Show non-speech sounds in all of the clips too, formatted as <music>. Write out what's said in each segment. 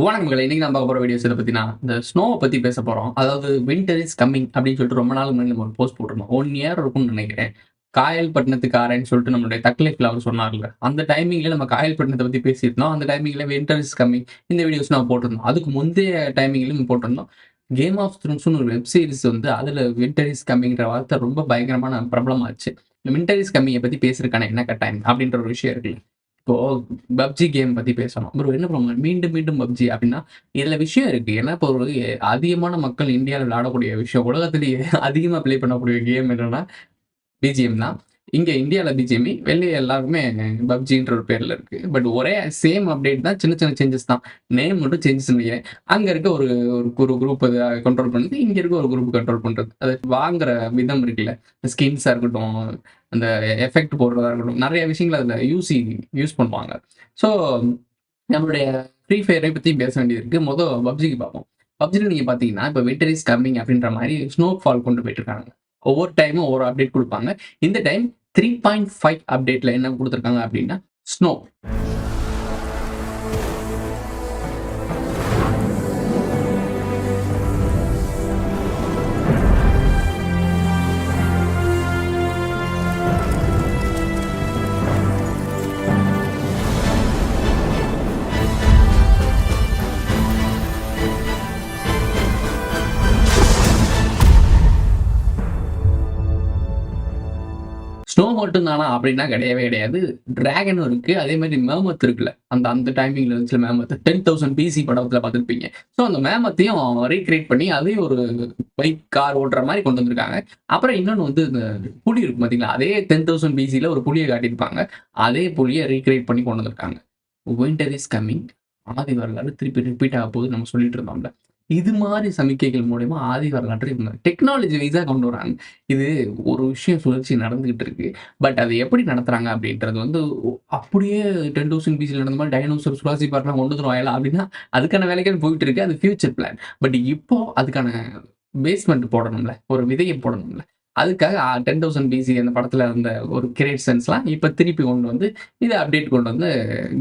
வணக்கம் இன்னைக்கு நம்ம பார்க்க போகிற வீடியோஸ் இதை பற்றினா இந்த ஸ்னோவை பற்றி பேச போகிறோம் அதாவது வின்டர் இஸ் கம்மிங் அப்படின்னு சொல்லிட்டு ரொம்ப நாள் முன்னாடி நம்ம ஒரு போஸ்ட் போட்டிருந்தோம். ஒன் இயர் இருக்கும்னு நினைக்கிறேன். காயல் பட்டினத்துக்காரன்னு சொல்லிட்டு நம்மளுடைய தக்லைஃப்ல அவர் சொன்னார்ல. அந்த டைமிங்ல நம்ம காயல் பட்டினத்தை பற்றி பேசியிருந்தோம். அந்த டைமிங்ல வின்டர் இஸ் கம்மிங் இந்த வீடியோஸ் நம்ம போட்டிருந்தோம். அதுக்கு முந்தைய டைமிங்லையும் போட்டிருந்தோம். கேம் ஆஃப் த்ரோன்ஸ்னு ஒரு வெப் சீரிஸ் வந்து அதில் வின்டர் இஸ் கம்மிங்கிற வார்த்தை ரொம்ப பயங்கரமான பிரபலமாச்சு. இந்த வின்டர் இஸ் கம்மிங்கை பற்றி பேசுறதுக்கான என்ன கட்டாயம் அப்படின்ற ஒரு விஷயம் இருக்குல்ல. இப்போ பப்ஜி கேம் பத்தி பேசணும். ப்ரோ என்ன ப்ராப்ளம் மீண்டும் மீண்டும் பப்ஜி அப்படின்னா இதுல விஷயம் இருக்கு. ஏன்னா இப்போ ஒரு அதிகமான மக்கள் இந்தியாவில் விளையாடக்கூடிய விஷயம் உலகத்திலேயே <laughs> அதிகமா ப்ளே பண்ணக்கூடிய கேம் என்னன்னா பிஜிஎம் தான். இங்கே இந்தியாவில் பிஜேமி வெளியே எல்லாருமே பப்ஜின்ற ஒரு பேரில் இருக்கு. பட் ஒரே சேம் அப்டேட் தான் சின்ன சின்ன சேஞ்சஸ் தான். நேம் மட்டும் சேஞ்சஸ் நினைக்கிறேன் அங்கே இருக்க ஒரு ஒரு குரூப் அதை கண்ட்ரோல் பண்ணுது. இங்கே இருக்க ஒரு குரூப் கண்ட்ரோல் பண்ணுறது அது வாங்குற விதம் இருக்குல்ல. ஸ்கின்ஸாக இருக்கட்டும் அந்த எஃபெக்ட் போடுறதா இருக்கட்டும். நிறைய விஷயங்கள் அதில் யூசி யூஸ் பண்ணுவாங்க. ஸோ நம்மளுடைய ஃப்ரீ ஃபயரை பற்றி பேச வேண்டியது இருக்குது மொதல் பப்ஜிக்கு பார்ப்போம். பப்ஜியில் நீங்கள் பார்த்தீங்கன்னா இப்போ வின்டர் இஸ் கம்மிங் அப்படின்ற மாதிரி ஸ்னோ ஃபால் கொண்டு போயிட்டு இருக்காங்க. ஒவ்வொரு டைமும் ஒவ்வொரு அப்டேட் கொடுப்பாங்க. இந்த டைம் த்ரீ பாயிண்ட் ஃபைவ் அப்டேட்டில் என்ன கொடுத்துருக்காங்க அப்படின்னா ஸ்னோ மட்டும் தானா அப்படின்னா கிடையவே கிடையாது. டிராகனும் இருக்கு. அதே மாதிரி மேமத் இருக்குல்ல. அந்த அந்த டைமிங்ல இருந்துச்சு மேமத் டென் தௌசண்ட் பிசி படத்துல பார்த்துருப்பீங்க. ஸோ அந்த மேமத்தையும் ரீக்ரியேட் பண்ணி அதையும் ஒரு பைக் கார் ஓட்டுற மாதிரி கொண்டு வந்திருக்காங்க. அப்புறம் இன்னொன்று வந்து இந்த புலி இருக்கு பார்த்தீங்களா அதே டென் தௌசண்ட் பிசியில் ஒரு புலியை காட்டியிருப்பாங்க. அதே புலியை ரீக்ரியேட் பண்ணி கொண்டு வந்திருக்காங்க. வின்டர் இஸ் கம்மிங் ஆதி வரலாறு திருப்பி ரிப்பீட் ஆக போது நம்ம சொல்லிட்டு இருந்தோம்ல. இது மாதிரி சமிக்கைகள் மூலயமா ஆதி வரலாற்று டெக்னாலஜி வைஸாக கொண்டு வராங்க. இது ஒரு விஷயம் சுழற்சி நடந்துகிட்டு இருக்கு. பட் அது எப்படி நடத்துறாங்க அப்படின்றது வந்து அப்படியே டென் தௌசண்ட் பிசியில் நடந்த மாதிரி டைனோசர் சுவாசி பார்க்கலாம் கொண்டு வந்துருவாங்களா அப்படின்னா அதுக்கான வேலைகள் போயிட்டு இருக்கு. அது ஃபியூச்சர் பிளான் பட் இப்போ அதுக்கான பேஸ்மெண்ட் போடணும்ல. ஒரு விதையை போடணும்ல. அதுக்காக டென் தௌசண்ட் பிசி அந்த படத்தில் இருந்த ஒரு கிரியேஷன்ஸ்லாம் இப்போ திருப்பி கொண்டு வந்து இதை அப்டேட் கொண்டு வந்து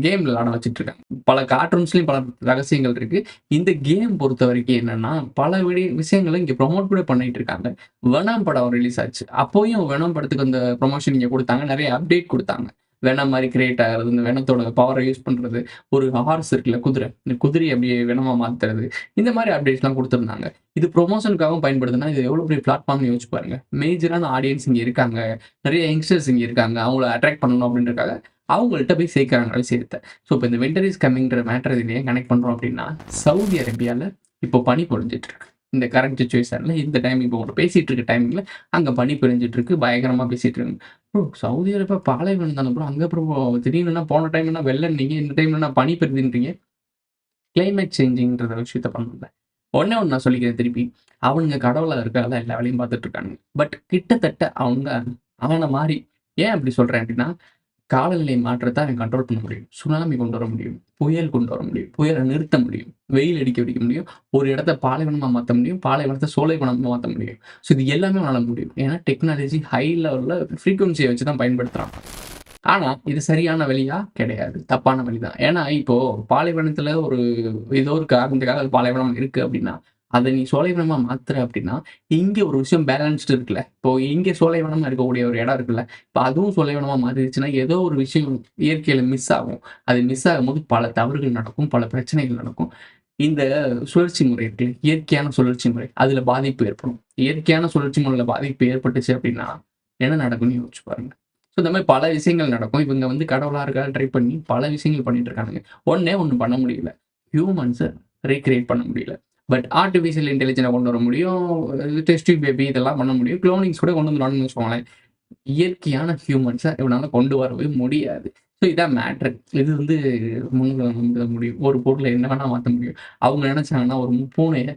கேமில் விளாட வச்சுட்டு இருக்காங்க. பல கார்ட்டூன்ஸ்லையும் பல ரகசியங்கள் இருக்குது இந்த கேம் பொறுத்த வரைக்கும் என்னென்னா பல விடி விஷயங்களை இங்கே ப்ரொமோட் கூட பண்ணிட்டு இருக்காங்க. வெனம் படம் ரிலீஸ் ஆச்சு. அப்போயும் வெனம் படத்துக்கு அந்த ப்ரொமோஷன் இங்கே கொடுத்தாங்க. நிறைய அப்டேட் கொடுத்தாங்க. வெனம் மாதிரி கிரியேட் ஆகிறது இந்த வெனத்தோட பவரை யூஸ் பண்ணுறது ஒரு ஹார்ஸ் இருக்குல்ல குதிரை இந்த குதிரை அப்படியே வெனமா மாற்றுறது இந்த மாதிரி அப்டேட்ஸ்லாம் கொடுத்துருந்தாங்க. இது ப்ரொமோஷனுக்காகவும் பயன்படுதுன்னா இது எவ்வளோ பெரிய பிளாட்ஃபார்ம்னு யோசிச்சு பாருங்க. மேஜரான ஆடியன்ஸ் இங்கே இருக்காங்க. நிறைய யங்ஸ்டர்ஸ் இங்கே இருக்காங்க. அவங்கள அட்ராக்ட் பண்ணணும் அப்படின்றக்காக அவங்கள்ட்ட போய் சேர்க்குறாங்க விஷயத்தை ஸோ இப்போ இந்த வின்டர் இஸ் கம்மிங்கிற மேட்டர் இதுலேயே கனெக்ட் பண்ணுறோம் அப்படின்னா சவுதி அரேபியாவில் இப்போ பனி பொழிஞ்சிட்டு இருக்கு. இந்த கரண்ட் சுச்சுவேஷனில் இந்த டைம் இப்போ ஒரு பேசிகிட்டு இருக்க டைமிங்கில் அங்கே பனி பொழிஞ்சிட்டு இருக்கு பயங்கரமாக பேசிகிட்டு இருக்காங்க. ப்ரோ சவுதி அரேபியா பாலைவனம் தானே ப்ரோ அங்கே அப்புறம் திடீர்னு போன என்ன வெள்ளம் இந்த டைம்னா பனி பிரிஞ்சுன்றீங்க கிளைமேட் சேஞ்சிங்கிறத விஷயத்த பண்ணல. ஒன்னே ஒன்று நான் சொல்லிக்கிறேன் திருப்பி. அவனுங்க கடவுளாக இருக்கால எல்லா வேலையும் பார்த்துட்டு இருக்காங்க. பட் கிட்டத்தட்ட அவங்க அவனை மாதிரி ஏன் அப்படி சொல்கிறேன் அப்படின்னா காலநிலை மாற்றத்தை அவன் கண்ட்ரோல் பண்ண முடியும். சுனாமி கொண்டு வர முடியும். புயல் கொண்டு வர முடியும். புயலை நிறுத்த முடியும். வெயில் அடிக்க வைக்க முடியும். ஒரு இடத்த பாலைவனமாக மாற்ற முடியும். பாலைவனத்தை சோலைவனமாக மாற்ற முடியும். ஸோ இது எல்லாமே அவனால முடியும். ஏன்னா டெக்னாலஜி ஹை லெவலில் ஃப்ரீக்குவன்சியை வச்சு தான் பயன்படுத்துகிறான் ஆனா இது சரியான வழியா? கிடையாது. தப்பான வழி தான் ஏன்னா இப்போ பாலைவனத்துல ஒரு ஏதோ ஒரு காரணத்துக்காக பாலைவனம் இருக்கு அப்படின்னா அதை நீ சோலைவனமாக மாத்துற அப்படின்னா இங்கே ஒரு விஷயம் பேலன்ஸ்டு இருக்குல்ல. இப்போ இங்கே சோலைவனமாக இருக்கக்கூடிய ஒரு இடம் இருக்குல்ல. இப்போ அதுவும் சோலைவனமாக மாறிடுச்சுன்னா ஏதோ ஒரு விஷயம் இயற்கையில் மிஸ் ஆகும். அது மிஸ் ஆகும்போது பல தவறுகள் நடக்கும் பல பிரச்சனைகள் நடக்கும். இந்த சுழற்சி முறை இருக்கு இயற்கையான சுழற்சி முறை. அதில் பாதிப்பு ஏற்படும். இயற்கையான சுழற்சி முறையில் பாதிப்பு ஏற்பட்டுச்சு அப்படின்னா என்ன நடக்கும்னு யோசிச்சு பாருங்க. ஸோ இந்த மாதிரி பல விஷயங்கள் நடக்கும். இவங்க வந்து கடவுளாக இருக்கா ட்ரை பண்ணி பல விஷயங்கள் பண்ணிட்டு இருக்காங்க ஒன்னே ஒன்று பண்ண முடியல. ஹியூமன்ஸை ரீக்ரியேட் பண்ண முடியல. பட் ஆர்டிஃபிஷியல் இன்டெலிஜென்ஸை கொண்டு வர முடியும் டெஸ்ட் பேபி இதெல்லாம் பண்ண முடியும். க்ளோனிங்ஸ் கூட கொண்டு வந்துடணும்னு வச்சுக்கோங்களேன். இயற்கையான ஹியூமன்ஸை இவனால கொண்டு வரவே முடியாது. ஸோ இதான் மேட்ரு இது வந்து முன்னுக்கு முடியும். ஒரு பொருளை என்ன வேணால் மாற்ற முடியும். அவங்க நினச்சாங்கன்னா ஒரு பூனையை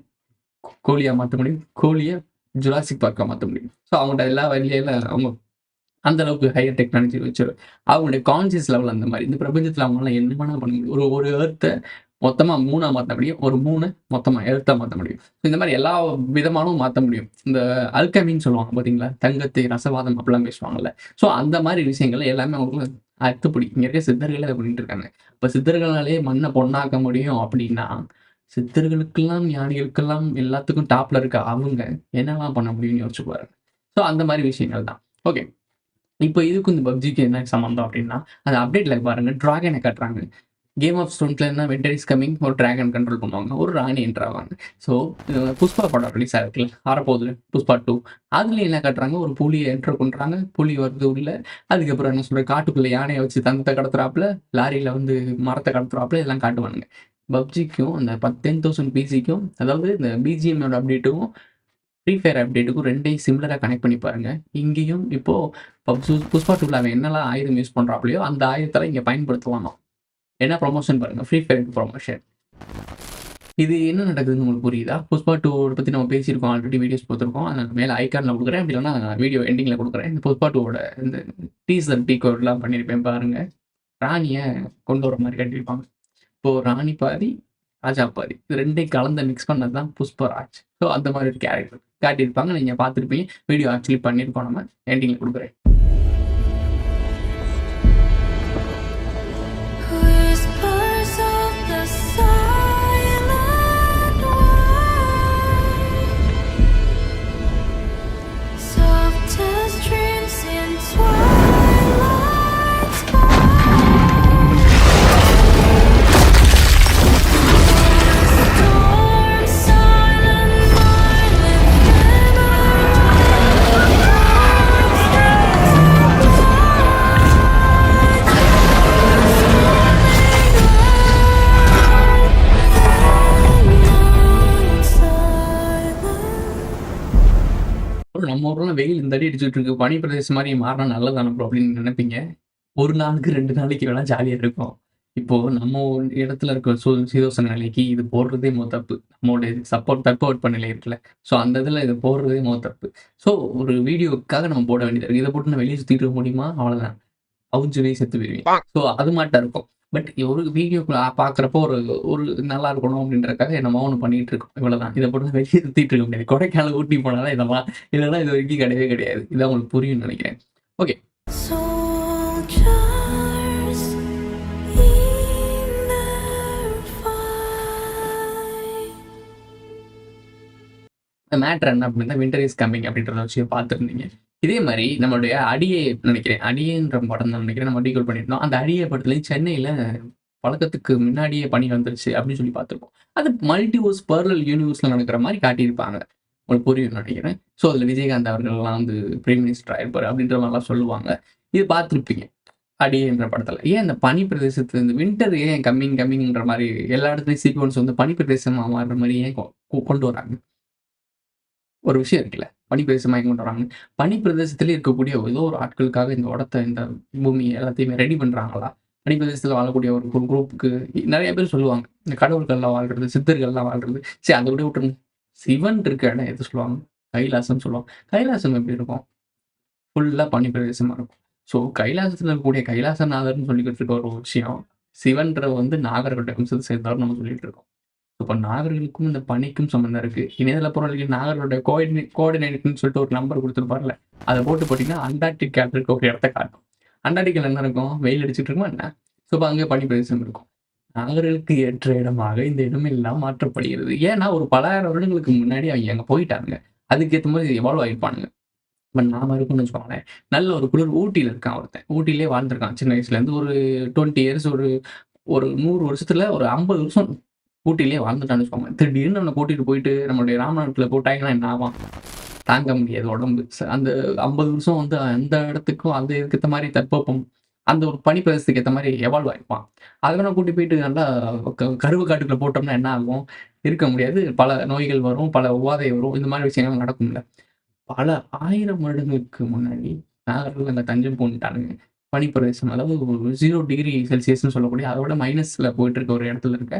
கோழியாக மாற்ற முடியும். கோழியை ஜுராசிக் பார்க்க மாற்ற முடியும். ஸோ அவங்கள்ட்ட எல்லா வழியில அவங்க அந்த அளவுக்கு ஹையர் டெக்னாலஜி வச்சு அவங்களுடைய கான்சியஸ் லெவல் அந்த மாதிரி இந்த பிரபஞ்சத்தில் அவங்களால என்ன வேணா பண்ண முடியும். ஒரு ஒரு ஏர்த்தை மொத்தமாக மூணாக மாற்ற முடியும் ஒரு மூணு மொத்தமாக எழுத்தாக மாற்ற முடியும் இந்த மாதிரி எல்லா விதமானும் மாற்ற முடியும் இந்த அல்கமின்னு சொல்லுவாங்க பார்த்தீங்களா தங்கத்தை ரசவாதம் அப்படிலாம் பேசுவாங்கல்ல ஸோ அந்த மாதிரி விஷயங்கள் எல்லாமே அவங்களுக்கு அத்துப்படி. இங்க இருக்க சித்தர்கள் அதை பண்ணிட்டு இருக்காங்க. இப்ப சித்தர்களாலே மண்ணை பொண்ணாக்க முடியும் அப்படின்னா, சித்தர்களுக்கெல்லாம், ஞானிகளுக்கெல்லாம் எல்லாத்துக்கும் டாப்ல இருக்க அவங்க என்னெல்லாம் பண்ண முடியும்னு யோசிச்சு பாருங்க. ஸோ அந்த மாதிரி விஷயங்கள் தான். ஓகே. இப்ப இதுக்கும் இந்த பப்ஜிக்கு என்ன சம்மந்தம் அப்படின்னா, அந்த அப்டேட்ல பாருங்க டிராகன காட்டுறாங்க. கேம் ஆஃப் ஸ்டோன்ஸ்ல என்ன வின்டர் இஸ் கமிங் ஒரு ட்ராகன் கண்ட்ரோல் பண்ணுவாங்க. ஒரு ராணி என்டர் ஆவாங்க. ஸோ புஷ்பா படம் ரிலீஸ் ஆகிருக்குல்ல ஆரப்போகுது புஷ்பா டூ அதுலேயும் என்ன காட்டுறாங்க, ஒரு புலியை என்டர் பண்ணுறாங்க புலி வருது உள்ள. அதுக்கப்புறம் என்ன சொல்கிற காட்டுக்குள்ளே யானையை வச்சு தங்கத்த கடத்துறாப்புல, லாரியில் வந்து மரத்தை கடத்துறாப்புல இதெல்லாம் காட்டுவானுங்க. பப்ஜிக்கும் அந்த பத் 10,000 பிசிக்கும் அதாவது இந்த பிஜிஎம்மோட அப்டேட்டுக்கும், ஃப்ரீ ஃபயர் அப்டேட்டுக்கும் ரெண்டையும் சிம்லராக கனெக்ட் பண்ணி பாருங்கள் இங்கேயும் இப்போது பப்ஜி புஷ்பா டூவில் அவன் என்னெல்லாம் ஆயுதம் யூஸ் பண்றாப்லயோ, அந்த ஆயுதத்தெல்லாம் இங்கே பயன்படுத்தலாமாம். என்ன ப்ரொமோஷன் பாருங்கள் ஃப்ரீ ஃபயருக்கு ப்ரொமோஷன் இது என்ன நடக்குதுன்னு உங்களுக்கு புரியுதா? புஷ்பா டூவோட பற்றி நம்ம பேசியிருக்கோம். ஆல்ரெடி வீடியோஸ் பார்த்துருக்கோம். அத மேலே ஐக்கானில் கொடுக்குறேன் அப்படி நான் வீடியோ எண்டிங்கில் கொடுக்குறேன் இந்த புஷ்பா டூவோட இந்த டீசர் டீகோட்லாம் பண்ணியிருப்பேன் பாருங்கள் ராணியை கொண்டு வர மாதிரி காட்டியிருப்பாங்க. இப்போ ராணி பாதி, ராஜா பாதி. இது ரெண்டையும் கலந்து மிக்ஸ் பண்ணது தான் புஷ்பராஜ். ஸோ அந்த மாதிரி ஒரு கேரக்டர் காட்டியிருப்பாங்க. நீங்கள் பார்த்துருப்பீங்க. வீடியோ ஆக்சுவலி பண்ணியிருக்கோம் நம்ம. எண்டிங்கில் கொடுக்குறேன் அடி அடிச்சுட்டு இருக்கு. பனி பிரதேசம் மாரி மாறுனா நல்லதுதானே ப்ரோ அப்படின்னு நினைப்பீங்க. 1 நாளுக்கு 2 நாளைக்கு வேணா ஜாலியா இருக்கும். இப்போ நம்ம ஒரு இடத்துல இருக்க சு சீதோஷண நிலைக்கு இது போடுறதே மொத தப்பு. நம்மளுடைய சப்போர்ட் தட்பவெட்ப நிலை இருக்குல்ல. ஸோ அந்த இதில இத போடுறதே மொத தப்பு. ஸோ ஒரு வீடியோக்காக நம்ம போட வேண்டியதா இருக்கு. இத போட்டு நான் வெளிய சுத்திட்டு இருக்க முடியுமா? அவ்வளோதான். அவுஞ்சு போய் செத்து போயிருவீங்க. ஸோ அது மாட்டம் இருக்கும். பட் ஒரு வீடியோக்குள்ள பார்க்குறப்போ ஒரு ஒரு நல்லா இருக்கணும் அப்படின்றக்காக என்னமோ ஒன்று பண்ணிட்டு இருக்கோம். இவ்வளோதான். இதை போட்டு வெளியே சுத்திட்டு இருக்க முடியாது. கொடைக்கானல், ஊட்டி போனாலும் இதெல்லாம் இதெல்லாம். இது வரைக்கும் கிடையவே கிடையாது. இதான் உங்களுக்கு புரியும்னு நினைக்கிறேன். ஓகே. மேட்டர் என்ன அப்படின்னா, வின்டர் இஸ் கம்மிங் அப்படின்றத வச்சு பார்த்துருந்தீங்க. இதே மாதிரி நம்மளுடைய அடியே நினைக்கிறேன். அடியன்ற படம் தான் நினைக்கிறேன். நம்ம டீகோல் பண்ணியிருந்தோம். அந்த அடியை படத்துலயும் சென்னையில பழக்கத்துக்கு முன்னாடியே பனி வந்துருச்சு அப்படின்னு சொல்லி பார்த்துருப்போம். அது மல்டிவர்ஸ் பேரல் யூனிவர்ஸில் நடக்கிற மாதிரி காட்டியிருப்பாங்க. உங்களுக்கு புரியும்னு நினைக்கிறேன். ஸோ அதில் விஜயகாந்த் அவர்கள்லாம் வந்து பிரைம் மினிஸ்டர் ஆயிருப்பார் அப்படின்ற மாதிரிலாம் சொல்லுவாங்க. இது பார்த்துருப்பீங்க. அடியன்ற படத்துல. ஏன் இந்த பனி பிரதேசத்துல இந்த வின்டர் ஏன் கம்மிங் கம்மிங்ன்ற மாதிரி எல்லா இடத்துலையும் சீக்வன்ஸ் வந்து பனி பிரதேசமாக மாறுற மாதிரி ஏன் கொண்டு வராங்க? ஒரு விஷயம் இருக்குல்ல. பனி பிரதேசமா கொண்டு வராங்க? பனி பிரதேசத்திலே இருக்கக்கூடிய ஏதோ ஒரு ஆட்களுக்காக இந்த இடத்த, இந்த பூமி எல்லாத்தையுமே ரெடி பண்றாங்களா? பனிப்பிரதேசத்தில் வாழக்கூடிய ஒரு ஒரு நிறைய பேர் சொல்லுவாங்க. இந்த கடவுள்கள்லாம் வாழ்றது, சித்தர்கள்லாம் வாழ்றது. சரி அதை கூட விட்டுருங்க. சிவன் இருக்க இடம் எது சொல்லுவாங்க? கைலாசம்னு சொல்லுவாங்க. கைலாசம் எப்படி இருக்கும்? ஃபுல்லாக பனிப்பிரதேசமாக இருக்கும். ஸோ கைலாசத்தில் இருக்கக்கூடிய கைலாசநாதர்னு சொல்லிக்கிட்டு இருக்க ஒரு விஷயம், சிவன்ற வந்து நாகர்களுடைய வம்சத்த சேர்ந்தவர்ன்னு நம்ம சொல்லிட்டு இருக்கோம். இப்போ நாகர்களுக்கும் இந்த பனிக்கும் சம்மந்தம் இருக்கு. இணையதள பொருளுக்கு நாகர்களுடைய கோஆர்டினே கோஆர்டினேட்னு சொல்லிட்டு ஒரு நம்பர் கொடுத்துருப்பார்ல அதை போட்டு போட்டீங்கன்னா, அண்டார்டிக் இருக்க ஒரு இடத்த காட்டும். அண்டார்டிகால என்ன இருக்கும்? வெயில் அடிச்சிட்டு இருக்குமா என்ன? ஸோ இப்போ அங்கே பனி பிரதேசம் இருக்கும். நாகர்களுக்கு ஏற்ற இடமாக இந்த இடமெல்லாம் மாற்றப்படுகிறது. ஏன்னா, ஒரு பலாயிரம் வருடங்களுக்கு முன்னாடி அவங்க அங்க போயிட்டாங்க. அதுக்கேற்ற மாதிரி எவால்வ் ஆகிருப்பானுங்க இப்ப நாம இருக்கோம்னு வச்சுக்கோங்களேன். நல்ல ஒரு குளிர் ஊட்டியில் இருக்கான் ஒருத்தன். ஊட்டியிலேயே வாழ்ந்திருக்கான் சின்ன வயசுலேருந்து ஒரு 20 இயர்ஸ் ஒரு ஒரு நூறு வருஷத்துல ஒரு 50 வருஷம் ஊட்டிலேயே வாழ்ந்துட்டான்னு வச்சுக்கோங்க. திடீர்னு அவன கூட்டிகிட்டு போயிட்டு நம்மளுடைய ராமநாட்டில் போட்டாங்கன்னா என்ன ஆகும் தாங்க முடியாது உடம்பு. அந்த 50 வருஷம் வந்து அந்த இடத்துக்கும் அந்த இதுக்கு மாதிரி மாரி அந்த ஒரு பனி பிரதேசத்துக்கு மாதிரி எவால்வ் ஆகிப்பான் அதை வேணா கூட்டி போயிட்டு நல்லா க கருவ காட்டுக்குள்ள போட்டோம்னா என்ன ஆகும்? இருக்க முடியாது. பல நோய்கள் வரும், பல உபாதை வரும். இந்த மாதிரி விஷயங்கள் நடக்கும்ல. பல ஆயிரம் வருடங்களுக்கு முன்னாடி நாகர்கள் அந்த தஞ்சம் புகுந்துட்டானுங்க. பனிப்பிரதேசம் அதாவது ஒரு ஜீரோ டிகிரி செல்சியஸ்ன்னு சொல்லக்கூடிய அதோட விட மைனஸ்ல போயிட்டு இருக்க ஒரு இடத்துல இருக்க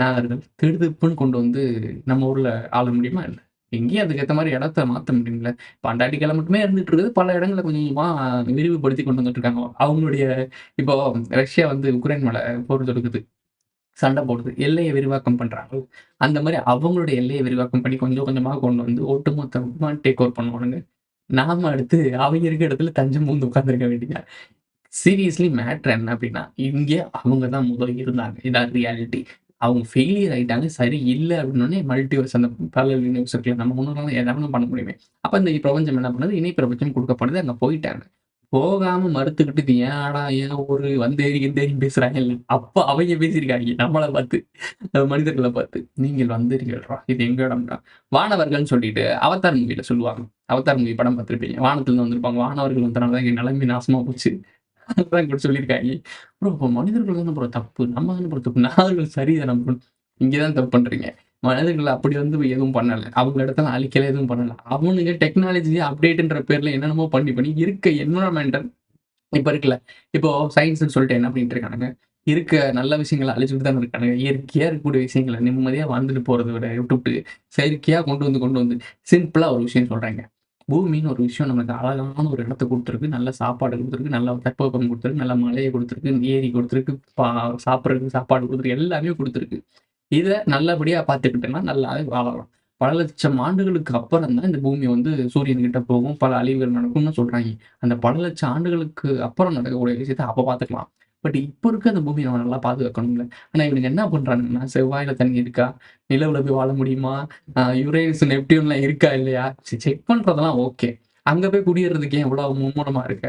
நான் திடுதிப்புன்னு கொண்டு வந்து நம்ம ஊர்ல ஆள முடியுமா இல்லை எங்கேயும் அதுக்கேற்ற மாதிரி இடத்த மாத்த முடியும்ல. இப்ப அண்டார்டிகால மட்டுமே இருந்துட்டு இருக்குது. பல இடங்களை கொஞ்சம் விரிவுபடுத்தி கொண்டு வந்துட்டு இருக்காங்க. அவங்களுடைய இப்போ ரஷ்யா வந்து உக்ரைன் மேல போர் தொடுக்குது. சண்டை போடுது. எல்லையை விரிவாக்கம் பண்றாங்க. அந்த மாதிரி அவங்களுடைய எல்லையை விரிவாக்கம் பண்ணி கொஞ்சம் கொஞ்சமா கொண்டு வந்து ஒட்டுமொத்தமா டேக் ஓவர் பண்ணுவானுங்க. நாம அடுத்து அவங்க இருக்க இடத்துல தஞ்சம் பூந்து உட்காந்துருக்க வேண்டியது. சீரியஸ்லி மேட்ரு என்ன அப்படின்னா, இங்கே அவங்க தான் முதல் இருந்தாங்க. இதான் ரியாலிட்டி. அவங்க ஃபெயிலியர் ஆகிட்டாங்க சரி இல்லை அப்படின்னே மல்டிவர்ஸ் அந்த பேரல் யூனிவர்ஸ் இருக்குல்ல, நம்ம முன்னால எதாவது பண்ண முடியுமே. அப்ப இந்த பிரபஞ்சம் என்ன பண்ணுது, இணை பிரபஞ்சம் கொடுக்கப்படுது அங்கே போயிட்டாங்க. போகாம மறுத்துக்கிட்டு இது ஏன்டா, ஏன் ஊரு வந்தேறி பேசுகிறாங்க பேசுறாங்கல்ல, அப்போ அவங்க பேசியிருக்காங்க நம்மளை பார்த்து, மனிதர்களை பார்த்து. நீங்கள் வந்தீர்கள்டா, இது எங்க இடம்டா. வானவர்கள்னு சொல்லிட்டு அவதார் மூவியில் சொல்லுவாங்க. அவதார் மூவி படம் பார்த்திருப்பீங்க. வானத்திலிருந்து வந்திருப்பாங்க. வானவர்கள் வந்தனால தான் எங்கள் நிலைமை நாசமா போச்சு. அதுதான் கூட சொல்லியிருக்காங்க ப்ரோ இப்போ மனிதர்கள் தான் ப்ரோ தப்பு. நம்ம தானே ப்ரோ தப்பு. நாதர்கள் சரிதான் நம்ம இங்கே தான் தப்பு பண்றீங்க. மனிதர்கள் அப்படி வந்து எதுவும் பண்ணலை அவங்க இடத்துல அழிக்கல எதுவும் பண்ணல. அவனுங்க டெக்னாலஜி அப்டேட்ன்ற பேர்ல என்னென்னமோ பண்ணி, பண்ணி இருக்க என்விரான்மென்ட்ட இப்ப இருக்குல்ல, இப்போ சயின்ஸ்ன்னு சொல்லிட்டு என்ன பண்ணிட்டு இருக்கானுங்க, இருக்க நல்ல விஷயங்களை அழிச்சுட்டு தான் இருக்கானுங்க. இயற்கையா இருக்கக்கூடிய விஷயங்கள நிம்மதியா வாழ்ந்துட்டு போறத விட விட்டுப்புட்டு, செயற்கையா கொண்டு வந்து, கொண்டு வந்து சிம்பிளா ஒரு விஷயம் சொல்கிறாங்க பூமின்னு ஒரு விஷயம் நமக்கு அழகான ஒரு இடத்த கொடுத்துருக்கு நல்ல சாப்பாடு கொடுத்துருக்கு நல்ல தட்பவெப்பம் கொடுத்துருக்கு நல்ல மழையை குடுத்துருக்கு. ஏரி கொடுத்துருக்கு பா சாப்பிடுறதுக்கு சாப்பாடு கொடுத்துருக்கு எல்லாமே கொடுத்துருக்கு இதை நல்லபடியா பார்த்துக்கிட்டோம்னா நல்லாவே வாழலாம். பல லட்சம் ஆண்டுகளுக்கு அப்புறம் தான் இந்த பூமி வந்து சூரியன் கிட்ட போகும். பல அழிவுகள் நடக்கும்னு சொல்கிறாங்க அந்த பல லட்சம் ஆண்டுகளுக்கு அப்புறம் நடக்கக்கூடிய விஷயத்தை அப்ப பார்த்துக்கலாம். பட் இப்ப இருக்க அந்த பூமிய நம்ம நல்லா பாதுகாக்கணும்ல. ஆனா இவங்க என்ன பண்றானுங்கன்னா, செவ்வாய்ல தண்ணி இருக்கா? நிலவுல போய் வாழ முடியுமா? அ யுரேனஸ், நெப்டியூன்லாம் இருக்கா இல்லையா? செக் பண்ணுறதெல்லாம் ஓகே. அங்க போய் குடியேறதுக்கு ஏன் இவ்வளவு மும்முரமா இருக்க?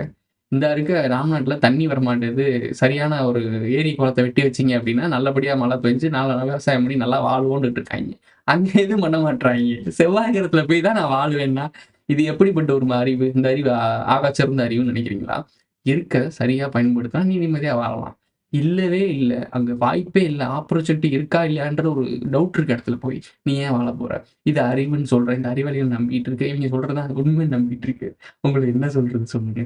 இந்தா இருக்க ராம்நாட்டில் தண்ணி வரமாட்டேது. சரியான ஒரு ஏரி, குளத்தை வெட்டி வச்சீங்க அப்படின்னா, நல்லபடியா மழை பெஞ்சு நல்லா விவசாயம் பண்ணி நல்லா வாழ்வோன்னு இருக்காங்க அங்க எதுவும் பண்ண மாட்டாங்க செவ்வாய் கிரகத்துல போய் தான் நான் வாழ்வேன்னா, இது எப்படிப்பட்ட ஒரு அறிவு? இந்த அறிவு ஆ ஆகச்சிறந்த அறிவுன்னு நினைக்கிறீங்களா? இருக்க சரியா பயன்படுத்தினா நீ நிம்மதியா வாழலாம். இல்லவே இல்ல. அங்க வாய்ப்பே இல்ல. ஆப்பர்ச்சுனிட்டி இருக்கா இல்லையான்ற ஒரு டவுட் இருக்க இடத்துல போய், நீ ஏன் வாழ போற? இது அறிவுன்னு சொல்ற. இந்த அறிவாளிகள் நம்பிட்டு இருக்க. இவங்க சொல்றதை உண்மையை நம்பிட்டு இருக்கு. உங்களுக்கு என்ன சொல்றது சொல்லுங்க?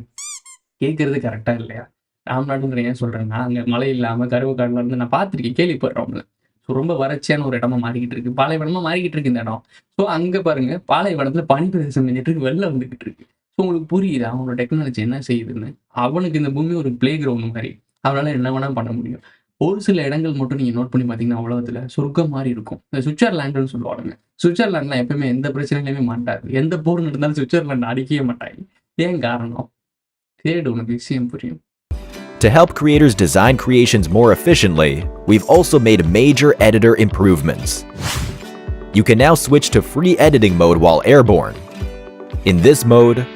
கேட்குறது கரெக்டாக இல்லையா? ராம்நாடுன்ற ஏன் சொல்கிறேன்னா அங்க மழை இல்லாம கருவக்காடுல இருந்து நான் பார்த்துருக்கேன். கேள்விப்படுறோம்ல. ஸோ ரொம்ப வறட்சியான ஒரு இடமா மாறிக்கிட்டு இருக்கு. பாலைவனமா மாறிக்கிட்டு இருக்கு இந்த இடம். ஸோ அங்க பாருங்க, பாலைவனத்துல பனி பிரதேசம் மேஞ்சிட்டு இருக்கு. வெளில வந்துகிட்டு இருக்கு. ஸோ உங்களுக்கு புரியுதா? அவனோட டெக்னாலஜி என்ன செய்யுதுன்னு? அவனுக்கு இந்த பூமி ஒரு பிளே கிரவுண்ட் மாரி. அவனால என்ன வேணா பண்ண முடியும். ஒரு சில இடங்கள் மட்டும் நீங்க நோட் பண்ணி பார்த்தீங்கன்னா, உலகத்துல சொர்க்கம் மாரி இருக்கும். இந்த சுவிட்சர்லாண்டுன்னு சொல்லுவானுங்க. சுவிட்சர்லாண்ட்லாம் எப்பவுமே எந்த பிரச்சனையிலுமே மாட்டாது. எந்த போர் நடந்தாலும் சுவிட்சர்லாண்ட் அடிக்கவே மாட்டாய்ங்க. ஏன் காரணம்? தேடு உனக்கு விஷயம் புரியும். To help creators design creations more efficiently, we've also made major editor improvements. You can now switch to free editing mode while airborne. In this mode,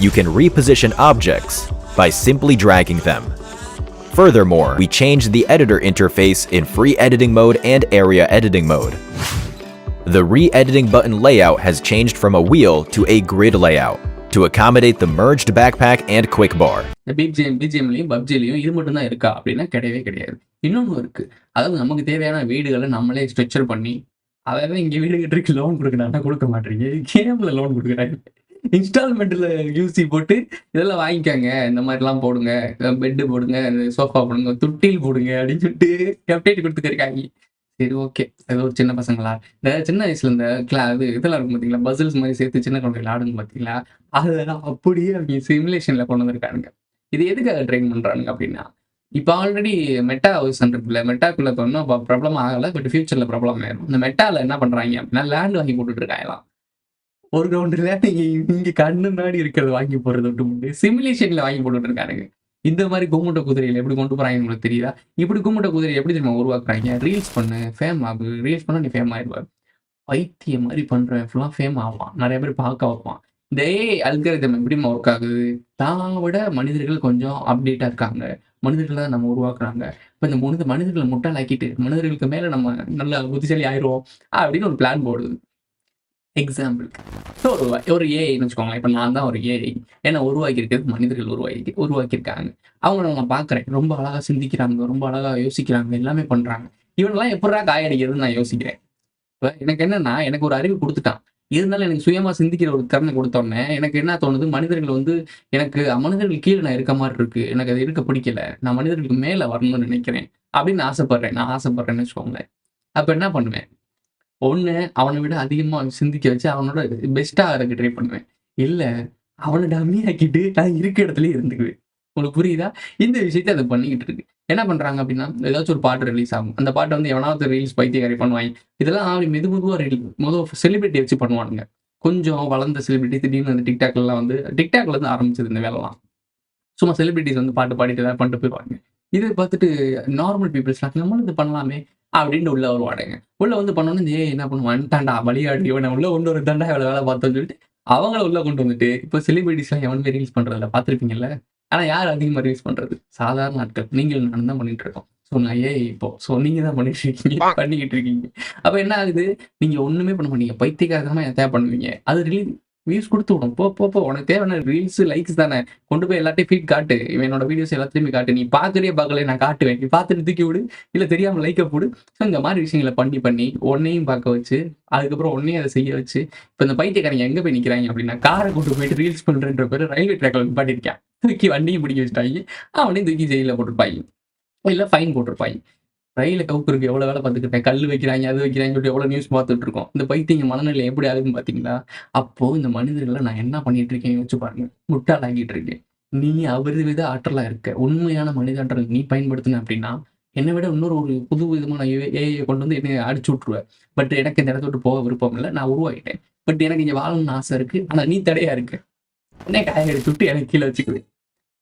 you can reposition objects by simply dragging them. Furthermore, we changed the editor interface in free editing mode and area editing mode. The re-editing button layout has changed from a wheel to a grid layout to accommodate the merged backpack and quick bar. இந்த BGM பிஜிஎம்லயும், பப்ஜிலயும் இது மட்டும் தான் இருக்கா? அப்படின்னா கிடையவே கிடையாது. இன்னொன்னு இருக்கு. அதாவது நமக்கு தேவையான வீடுகள நம்மளே ஸ்ட்ரக்சர் பண்ணி, அவன் இங்க வீடு கட்டுறதுக்கு லோன் குடுக்குறான்னா குடுக்க மாட்றீங்க. கேம்ல லோன் குடுக்குறாங்க. இன்ஸ்டால்மெண்ட்ல யூசி போட்டு இதெல்லாம் வாங்கிக்கோங்க. இந்த மாதிரிலாம் போடுங்க. பெட் போடுங்க, சோஃபா போடுங்க, துட்டில் போடுங்க அப்படின்னு சொல்லிட்டு அப்டேட் கொடுத்துருக்காங்க சரி ஓகே. ஏதோ ஒரு சின்ன பசங்களா? இந்த சின்ன வயசுல இந்த கிளா இது இதெல்லாம் இருக்கும் பார்த்தீங்களா? பசில்ஸ் மாதிரி சேர்த்து சின்ன குழந்தைகள் ஆடுங்க பார்த்தீங்களா? அதெல்லாம் அப்படியே அவங்க சிமுலேஷன்ல கொண்டு வந்திருக்காங்க இது எதுக்காக ட்ரெயின் பண்றாங்க அப்படின்னா, இப்போ ஆல்ரெடி மெட்டா ஹவுஸ் இருக்குல்ல. மெட்டாக்குள்ள இப்போ இன்னும் ப்ராப்ளம் ஆகல. பட் ஃபியூச்சரில் ப்ராப்ளம் ஆயிடும் இந்த மெட்டால என்ன பண்ணுறாங்க அப்படின்னா, லேண்ட் வாங்கி போட்டுட்டு இருக்காய்ங்களாம். ஒரு கிரவுண்ட் லேண்ட் இங்க கண்ணு முன்னாடி இருக்கிறத வாங்கி போடுறத உண்டு சிமுலேஷன்ல வாங்கி போட்டுட்டு இருக்கானுங்க. இந்த மாதிரி கும்முட்ட குதிரையில எப்படி கொண்டு போறாங்க உங்களுக்கு தெரியுதா? இப்படி கும்முட்ட குதிரை எப்படி தெரியுமா உருவாக்குறாங்க ரீல்ஸ் பண்ணு, ஃபேம் ஆகு. ரீல்ஸ் பண்ண நீ ஃபேம் ஆயிருவ. பைத்திய மாதிரி பண்றவன் ஃபுல்லா ஃபேம் ஆவான். நிறைய பேர் பார்க்க வைப்பான். இந்த ஏஐ அல்காரிதம் எப்படிம்மா ஒர்க் ஆகுது? தான் விட மனிதர்கள் கொஞ்சம் அப்டேட்டா இருக்காங்க. மனிதர்கள் தான் நம்ம உருவாக்குறாங்க. இப்ப இந்த மனித மனிதர்களை முட்டாளாக்கிட்டு, மனிதர்களுக்கு மேல நம்ம நல்ல புத்திசாலி ஆயிருவோம். அப்படின்னு ஒரு பிளான் போடுது. எக்ஸாம்பிளுக்கு ஸோ ஒரு ஒரு ஏஐன்னு வச்சுக்கோங்களேன். இப்ப நான் தான் ஒரு ஏஐ. ஏன்னா உருவாக்கியிருக்கிறது மனிதர்கள் உருவாக்கி உருவாக்கியிருக்காங்க. அவங்கள நான் பார்க்குறேன். ரொம்ப அழகா சிந்திக்கிறாங்க. ரொம்ப அழகா யோசிக்கிறாங்க. எல்லாமே பண்றாங்க. இவனெல்லாம் எப்படா காயடிக்கிறதுன்னு நான் யோசிக்கிறேன். இப்ப எனக்கு என்னன்னா, எனக்கு ஒரு அறிவு குடுத்துட்டான். இருந்தாலும் எனக்கு சுயமா சிந்திக்கிற ஒரு திறனை கொடுத்தோடனே எனக்கு என்ன தோணுது, மனிதர்கள் வந்து எனக்கு மனிதர்கள் கீழே நான் இருக்க மாதிரி இருக்கு. எனக்கு அது இருக்க பிடிக்கல. நான் மனிதர்களுக்கு மேல வரணும்னு நினைக்கிறேன். அப்படின்னு ஆசைப்படுறேன். நான் ஆசைப்படுறேன்னு வச்சுக்கோங்களேன். அப்ப என்ன பண்ணுவேன்? ஒன்று அவனை விட அதிகமாக சிந்திக்க வச்சு அவனோட பெஸ்ட்டாக இருக்க ட்ரை பண்ணுவேன். இல்லை அவனை டம்மி ஆக்கிட்டு நான் இருக்க இடத்துல இருந்துக்குவேன். உங்களுக்கு புரியுதா? இந்த விஷயத்த அது பண்ணிக்கிட்டு இருக்கு. என்ன பண்ணுறாங்க அப்படின்னா, ஏதாச்சும் ஒரு பாட்டு ரிலீஸ் ஆகும். அந்த பாட்டை வந்து எவனாவது ரீல்ஸ் பைத்தியக்காரி பண்ணுவாங்க இதெல்லாம் அப்படி மெது மெதுவாக ரீல் மொதல் செலிபிரிட்டி வச்சு பண்ணுவானுங்க. கொஞ்சம் வளர்ந்த செலிபிரிட்டி திடீர்னு அந்த டிக்டாக்லாம் வந்து டிக்டாக்ல இருந்து ஆரம்பிச்சது இந்த வேலைலாம். சும்மா செலிபிரிட்டிஸ் வந்து பாட்டு பாடிட்டு ஏதாவது பண்ணிட்டு போயிடுவாங்க இதை பார்த்துட்டு நார்மல் பீப்புள்ஸ்லாம் நம்மளும் இது பண்ணலாமே அப்படின்னு உள்ள வருவானுங்க. உள்ள வந்து பண்ணோன்னு ஏ என்ன பண்ணுவான் வந்துட்டான்டா பலியாடி இவனை உள்ள கொண்டு ஒரு தாண்டா இவ்வளோ வேலை பார்த்தோன்னு சொல்லிட்டு அவங்கள உள்ள கொண்டு வந்துட்டு இப்போ செலிபிரிட்டிஸ்லாம் எவனுமே ரீல்ஸ் பண்றதில்ல பார்த்துருப்பீங்கல்ல? ஆனா யார் அதிகமாக ரீல்ஸ் பண்றது? சாதாரண ஆட்கள். நீங்கள் நான் தான் பண்ணிட்டு இருக்கோம். ஸோ நான் ஏ இப்போ? ஸோ நீங்க தான் பண்ணிட்டு இருக்கீங்க பண்ணிக்கிட்டு இருக்கீங்க. அப்ப என்ன ஆகுது? நீங்க ஒண்ணுமே பண்ண மாட்டீங்க. பைத்தியக்காரத்தனமா எதையா பண்ணுவீங்க. அது ரிலீஸ் வியூஸ் கொடுத்து விடும். போ போ போ. உனக்கு தேவையான ரீல்ஸ் லைக்ஸ் தானே. கொண்டு போய் எல்லாத்தையும் ஃபீட் காட்டு. இவன் என்னோட வீடியோஸ் எல்லாத்தையுமே காட்டு. நீ பார்க்கறே பார்க்கல நான் காட்டுவேன். நீ பார்த்துட்டு தூக்கி விடு. இல்லை தெரியாம லைக்கை போடு. ஸோ இந்த மாதிரி விஷயங்களை பண்ணி பண்ணி உன்னையும் பார்க்க வச்சு அதுக்கப்புறம் உன்னையும் அதை செய்ய வச்சு இப்போ இந்த பைத்தியக்காரங்க எங்கே போய் நிற்கிறாங்க அப்படின்னா காரை கொண்டு போயிட்டு ரீல்ஸ் பண்ணுறன்ற பேர் ரயில்வே ட்ராக்ல நிப்பாட்டிருக்கான் தூக்கி வண்டியும் பிடிக்க வச்சுட்டாங்க. அவனையும் தூக்கி ஜெயிலில் போட்டிருப்பாங்க. இல்லை ஃபைன் போட்டிருப்பாங்க. ரயில கவுக்குறதுக்கு எவ்வளவு வேலை பார்த்துக்கிட்டேன் கல் வைக்கிறாங்க அது வைக்கிறாங்க சொல்லிட்டு எவ்வளவு நியூஸ் பார்த்துட்டு இருக்கோம். இந்த பைத்தியங்க மனநிலை எப்படி ஆகுதுன்னு பாத்தீங்களா அப்போ இந்த மனிதர்களை நான் என்ன பண்ணிட்டு இருக்கேன் யோசிச்சு பாருங்க. முட்டாளாகிட்டு இருக்கேன். நீ அவரு வித ஆற்றலா இருக்க. உண்மையான மனித ஆற்றல் நீ பயன்படுத்தின அப்படின்னா என்னை விட இன்னொரு ஒரு புது விதமான ஏஐயை கொண்டு வந்து என்னை அடிச்சு விட்டுருவேன் பட் எனக்கு இந்த இடத்த விட்டு போக விருப்பம் இல்லை. நான் உருவாகிட்டேன். பட் எனக்கு இங்கே வாழணும்னு ஆசை இருக்கு. ஆனால் நீ தடையா இருக்கு. என்ன காய அடிச்சு விட்டு எனக்கு கீழே வச்சுக்குவேன்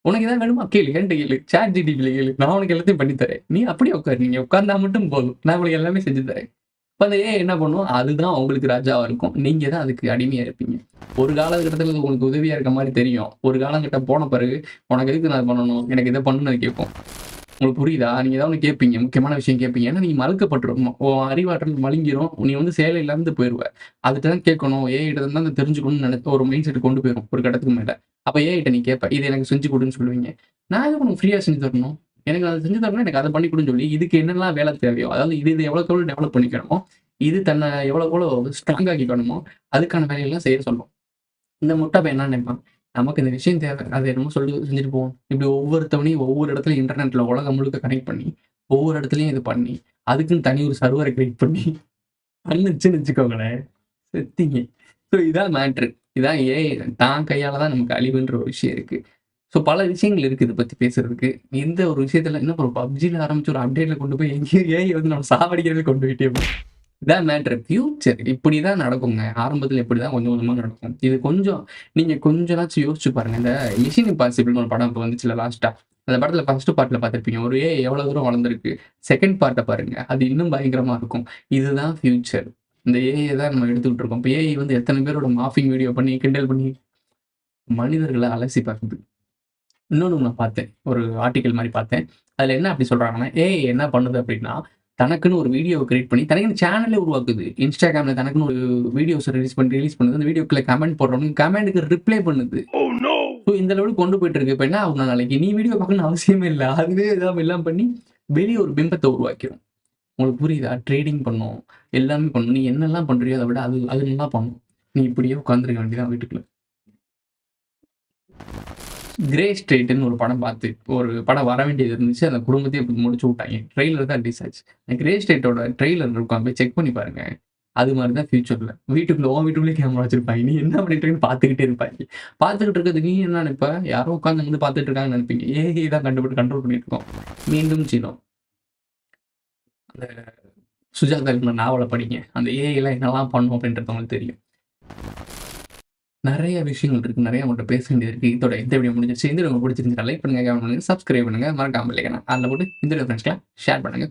உனக்கு எதாவது வேணுமா? கேளு என்கிட்ட கேளு. சாட் ஜிடிபியில் கேளு. நான் உனக்கு எல்லாத்தையும் பண்ணி தரேன். நீ அப்படியே உட்காரு. நீங்க உட்கார்ந்தா மட்டும் போதும். நான் உங்களுக்கு எல்லாமே செஞ்சு தரேன். இப்போ அந்த ஏ என்ன பண்ணும்? அதுதான் உங்களுக்கு ராஜாவாக இருக்கும். நீங்கள் தான் அதுக்கு அடிமையா இருப்பீங்க. ஒரு காலகட்டத்தில் உங்களுக்கு உதவியா இருக்க மாதிரி தெரியும். ஒரு காலகட்டம் போன பிறகு உனக்கு எதுக்கு நான் பண்ணணும்? எனக்கு இதை பண்ணணும்னு அது கேட்கும் உங்களுக்கு புரியுதா? நீங்க ஏதாவது ஒன்று கேட்பீங்க முக்கியமான விஷயம் கேட்பீங்க ஏன்னா நீங்க மறுக்கப்பட்டிருக்கும் உன் அறிவாற்றல் மலிங்கிரும். நீ வந்து சேலை இருந்து போயிடுவ அதுக்கு தான் கேட்கணும் ஏ கிட்ட தான் அதை தெரிஞ்சுக்கணும்னு நினைத்த ஒரு மைண்ட் செட் கொண்டு போயிடும் ஒரு கட்டத்துக்கு மேல. அப்ப ஏ கிட்ட நீ கேட்ப இது எனக்கு செஞ்சு கொடுன்னு சொல்லுவீங்க. நான் உனக்கு ஃப்ரீயா செஞ்சு தரணும்? எனக்கு அதை செஞ்சு தரணும் எனக்கு அதை பண்ணி கொடுன்னு சொல்லி இதுக்கு என்னெல்லாம் வேலை தேவையோ அதாவது இது இது எவ்வளோக்கு எவ்வளோ டெவலப் பண்ணிக்கணுமோ இது தன்னை எவ்வளோ எவ்வளோ ஸ்ட்ராங் ஆக்கிக்கணுமோ அதுக்கான வேலையெல்லாம் செய்ய சொல்லும். இந்த முட்டை என்ன நினைப்பான்? நமக்கு இந்த விஷயம் தேவை. அதை என்னமோ சொல்லி செஞ்சுட்டு போவோம் இப்படி ஒவ்வொருத்தவனையும் ஒவ்வொரு இடத்துல இன்டர்நெட்ல உலகம் முழுக்க கனெக்ட் பண்ணி ஒவ்வொரு இடத்துலையும் இது பண்ணி அதுக்குன்னு தனி ஒரு சர்வரை கிரியேட் பண்ணி பண்ணுச்சுன்னு வச்சுக்கோங்களேன். செத்திங்க. ஸோ இதான் மேட்ரு இதான் ஏ தான் கையால் தான் நமக்கு அழிவுன்ற ஒரு விஷயம் இருக்கு. ஸோ பல விஷயங்கள் இருக்கு இதை பத்தி பேசுறதுக்கு. இந்த ஒரு விஷயத்துல என்ன ஒரு பப்ஜில ஆரம்பிச்சு ஒரு அப்டேட்ல கொண்டு போய் எங்கேயும் ஏஐ வந்து நம்ம சாவடிக்கிறது கொண்டு போயிட்டே இதான் மேட்ரு ஃபியூச்சர் இப்படிதான் நடக்குங்க. ஆரம்பத்தில் இப்படி தான் கொஞ்சம் கொஞ்சமா நடக்கும். இது கொஞ்சம் நீங்க கொஞ்சனாச்சும் யோசிச்சு பாருங்க. இந்த மிஷின் இம்பாசிபிள்னு ஒரு படம் இப்போ வந்துச்சுல லாஸ்ட்டாக அந்த படத்துல ஃபர்ஸ்ட் பார்ட்ல பார்த்திருப்பீங்க. ஒரு ஏ எவ்வளவு தூரம் வளர்ந்துருக்கு. செகண்ட் பார்ட்டை பாருங்க. அது இன்னும் பயங்கரமா இருக்கும். இதுதான் ஃபியூச்சர் இந்த ஏஐ தான் நம்ம எடுத்துக்கிட்டு இருக்கோம் இப்போ ஏஐ வந்து எத்தனை பேரோட மாஃபிங் வீடியோ பண்ணி கிண்டல் பண்ணி மனிதர்களை அலசி பார்க்குது. இன்னொன்று நான் பார்த்தேன். ஒரு ஆர்டிக்கல் மாதிரி பார்த்தேன். அதில் என்ன அப்படி சொல்றாங்கன்னா ஏஐ என்ன பண்ணுது அப்படின்னா தனக்குன்னு ஒரு வீடியோ கிரியேட் பண்ணி தனக்குன்னு சேனலே உருவாக்குது. இன்ஸ்டாகிராம்ல தனக்குன்னு ஒரு வீடியோஸ் ரிலீஸ் பண்ணி ரிலீஸ் பண்ணுது. அந்த வீடியோக்குள்ள கமெண்ட் போடுறவங்க கமெண்ட்டுக்கு ரிப்ளை பண்ணுது. ஸோ இந்த லெவலுக்கு கொண்டு போயிட்டு இருக்கு. இப்போ என்ன ஆகும் நாளைக்கு நீ வீடியோ பார்க்கணும்னு அவசியமே இல்லை. அதுவே எதாவது எல்லாம் பண்ணி வெளியே ஒரு பிம்பத்தை உருவாக்கிடும் உங்களுக்கு புரியுதா? ட்ரேடிங் பண்ணும். எல்லாமே பண்ணும். நீ என்னெல்லாம் பண்றியோ அதை விட அது அது நல்லா பண்ணும். நீ இப்படியே உட்காந்துருக்க வேண்டியதான் வீட்டுக்குள்ள. கிரே ஸ்ட்ரேட்னு ஒரு படம் பார்த்து ஒரு படம் வர வேண்டியது இருந்துச்சு. அந்த குடும்பத்தையும் இப்படி முடிச்சு விட்டாங்க. ட்ரெய்லர் தான் ரிலீஸ் ஆச்சு. அந்த கிரே ஸ்டேட்டோட ட்ரெய்லர் இருக்கும். போய் செக் பண்ணி பாருங்க. அது மாதிரி தான் ஃபியூச்சரில் வீட்டுக்குள்ள ஓ வீட்டுக்குள்ளே கேமரா வச்சிருப்பாங்க. நீ என்ன பண்ணிட்டுருக்குன்னு பார்த்துக்கிட்டே இருப்பாங்க. பார்த்துக்கிட்டு இருக்கிறது நீ என்ன நினைப்ப? யாரோ உட்காந்து வந்து பார்த்துட்டு இருக்காங்கன்னு நினைப்பீங்க. ஏஐ தான் கண்டுபிடி கண்ட்ரோல் பண்ணிட்டு இருக்கோம். மீண்டும் சீனம் அந்த சுஜாதா நாவலை படிங்க. அந்த ஏஐலாம் என்னெல்லாம் பண்ணும் அப்படின்றது உங்களுக்கு தெரியும். நிறைய விஷயங்கள் இருக்குது நிறைய உங்கள்கிட்ட பேச வேண்டியது இருக்குது இதோட இந்த வீடியோ முடிஞ்சிருச்சு. இந்த உங்களுக்கு பிடிச்சிருந்தா லைக் பண்ணுங்க கமெண்ட் பண்ணுங்கள் சப்ஸ்கிரைப் பண்ணுங்க. மறக்காம இல்லைங்க அதில் போட்டு இந்த ஃப்ரெண்ட்ஸ்லாம் ஷேர் பண்ணுங்க.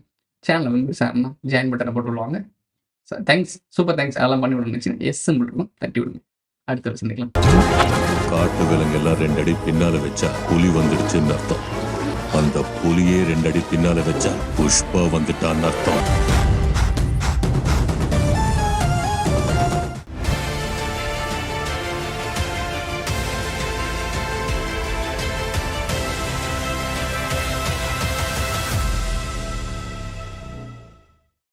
சேனலில் வந்து சார்னா ஜாயின் பட்டனை போட்டு விடுவாங்க. தேங்க்ஸ் சூப்பர் தேங்க்ஸ் அதெல்லாம் பண்ணி விடுங்க. எஸ் இருக்கும். தட்டி விடுங்க. அடுத்த சந்திக்கலாம். காட்டு ரெண்டு அடி பின்னால வச்சா புலி வந்துடுச்சுன்னு அர்த்தம். அந்த புலியே அடி பின்னால வச்சா புஷ்பா வந்துட்டான்னு அர்த்தம்.